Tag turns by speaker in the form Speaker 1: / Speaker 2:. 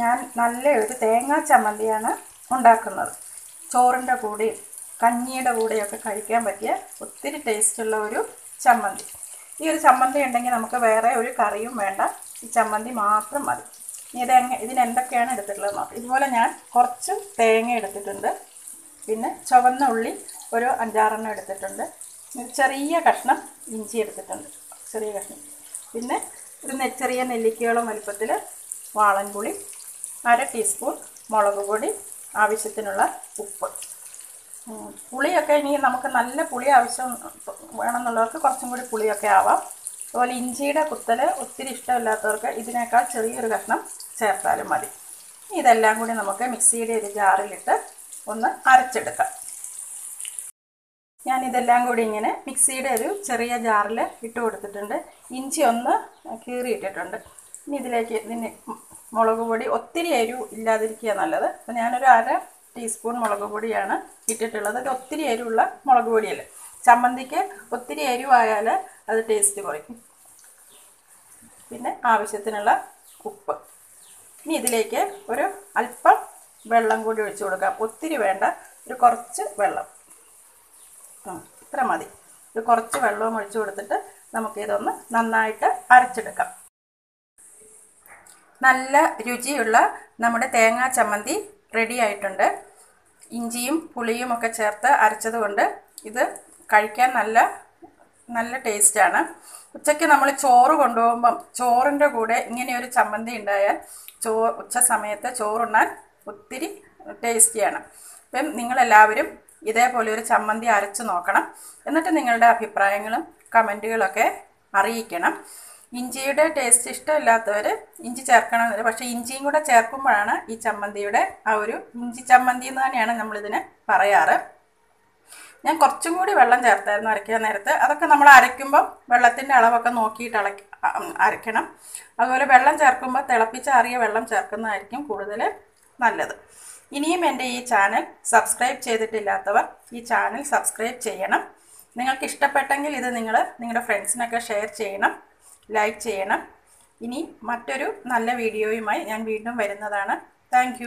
Speaker 1: ഞാൻ നല്ല ഒരു തേങ്ങാ ചമ്മന്തിയാണ് ഉണ്ടാക്കുന്നത്. ചോറിന്റെ കൂടെയും കഞ്ഞിയുടെ കൂടെയൊക്കെ കഴിക്കാൻ പറ്റിയ ഒത്തിരി ടേസ്റ്റുള്ള ഒരു ചമ്മന്തി. ഈ ഒരു ചമ്മന്തി ഉണ്ടെങ്കിൽ നമുക്ക് വേറെ ഒരു കറിയും വേണ്ട. ഈ ചമ്മന്തി മാത്രം മതി. ഇത് എങ്ങനെ ഇതിന് എന്തൊക്കെയാണ് എടുത്തിട്ടുള്ളത് നോക്കാം. ഇതുപോലെ ഞാൻ കുറച്ച് തേങ്ങ എടുത്തിട്ടുണ്ട്. പിന്നെ ചുവന്ന ഉള്ളി ഒരു അഞ്ചാറെണ്ണം എടുത്തിട്ടുണ്ട്. ചെറിയ കഷ്ണം ഇഞ്ചി എടുത്തിട്ടുണ്ട്. ചെറിയ കഷ്ണം. പിന്നെ ഒരു ചെറിയ നെല്ലിക്കയോളം വലിപ്പത്തിൽ വാളൻപുളി അര ടീസ്പൂൺ മുളക് പൊടി ആവശ്യത്തിനുള്ള ഉപ്പ്. പുളിയൊക്കെ ഇനി നമുക്ക് നല്ല പുളി ആവശ്യം വേണമെന്നുള്ളവർക്ക് കുറച്ചും കൂടി പുളിയൊക്കെ ആവാം. അതുപോലെ ഇഞ്ചിയുടെ കുത്തൽ ഒത്തിരി ഇഷ്ടമില്ലാത്തവർക്ക് ഇതിനേക്കാൾ ചെറിയൊരു കഷ്ണം ചേർത്താലും മതി. ഇതെല്ലാം കൂടി നമുക്ക് മിക്സിയുടെ ഒരു ജാറിലിട്ട് ഒന്ന് അരച്ചെടുക്കാം. ഞാൻ ഇതെല്ലാം കൂടി ഇങ്ങനെ മിക്സിയുടെ ഒരു ചെറിയ ജാറിൽ ഇട്ട് കൊടുത്തിട്ടുണ്ട്. ഇഞ്ചി ഒന്ന് കീറിയിട്ടിട്ടുണ്ട്. ഇനി ഇതിലേക്ക് ഇതിന് മുളക് പൊടി ഒത്തിരി എരിവ് ഇല്ലാതിരിക്കുക നല്ലത്. അപ്പോൾ ഞാനൊരു അര ടീസ്പൂൺ മുളക് പൊടിയാണ് ഇട്ടിട്ടുള്ളത്. ഇത് ഒത്തിരി എരിവുള്ള മുളക് പൊടിയല്ല? ചമ്മന്തിക്ക് ഒത്തിരി എരിവായാൽ അത് ടേസ്റ്റ് കുറയ്ക്കും. പിന്നെ ആവശ്യത്തിനുള്ള ഉപ്പ്. ഇനി ഇതിലേക്ക് ഒരു അല്പം വെള്ളം കൂടി ഒഴിച്ചു കൊടുക്കാം. ഒത്തിരി വേണ്ട ഒരു കുറച്ച് വെള്ളം. ഇത്ര മതി. ഒരു കുറച്ച് വെള്ളവും ഒഴിച്ചു കൊടുത്തിട്ട് നമുക്കിതൊന്ന് നന്നായിട്ട് അരച്ചെടുക്കാം. നല്ല രുചിയുള്ള നമ്മുടെ തേങ്ങാ ചമ്മന്തി റെഡി ആയിട്ടുണ്ട്. ഇഞ്ചിയും പുളിയും ഒക്കെ ചേർത്ത് അരച്ചതുകൊണ്ട് ഇത് കഴിക്കാൻ നല്ല നല്ല ടേസ്റ്റാണ് ഉച്ചയ്ക്ക് നമ്മൾ ചോറ് കൊണ്ടുപോകുമ്പം ചോറിന്റെ കൂടെ ഇങ്ങനെയൊരു ചമ്മന്തി ഉണ്ടായാൽ ചോ ഉച്ച സമയത്ത് ചോറുണ്ണാൻ ഒത്തിരി ടേസ്റ്റിയാണ് അപ്പം നിങ്ങളെല്ലാവരും ഇതേപോലെ ഒരു ചമ്മന്തി അരച്ച് നോക്കണം. എന്നിട്ട് നിങ്ങളുടെ അഭിപ്രായങ്ങളും കമന്റുകളൊക്കെ അറിയിക്കണം. ഇഞ്ചിയുടെ ടേസ്റ്റ് ഇഷ്ടമില്ലാത്തവർ ഇഞ്ചി ചേർക്കണമെന്നില്ല പക്ഷേ ഇഞ്ചിയും കൂടെ ചേർക്കുമ്പോഴാണ് ഈ ചമ്മന്തിയുടെ ആ ഒരു ഇഞ്ചി ചമ്മന്തി എന്ന് തന്നെയാണ് നമ്മളിതിന് പറയാറ്. ഞാൻ കുറച്ചും കൂടി വെള്ളം ചേർത്തായിരുന്നു അരയ്ക്കാൻ നേരത്ത്. അതൊക്കെ നമ്മൾ അരയ്ക്കുമ്പോൾ വെള്ളത്തിന്റെ അളവൊക്കെ നോക്കിയിട്ട് അളക്കി അരയ്ക്കണം. അതുപോലെ വെള്ളം ചേർക്കുമ്പോൾ തിളപ്പിച്ചാറിയ വെള്ളം ചേർക്കുന്നതായിരിക്കും കൂടുതൽ നല്ലത്. ഇനിയും എന്റെ ഈ ചാനൽ സബ്സ്ക്രൈബ് ചെയ്തിട്ടില്ലാത്തവർ ഈ ചാനൽ സബ്സ്ക്രൈബ് ചെയ്യണം. നിങ്ങൾക്ക് ഇഷ്ടപ്പെട്ടെങ്കിൽ ഇത് നിങ്ങൾ നിങ്ങളുടെ ഫ്രണ്ട്സിനൊക്കെ ഷെയർ ചെയ്യണം. ലൈക്ക് ചെയ്യണം. ഇനി മറ്റൊരു നല്ല വീഡിയോയുമായി ഞാൻ വീണ്ടും വരുന്നതാണ്. താങ്ക്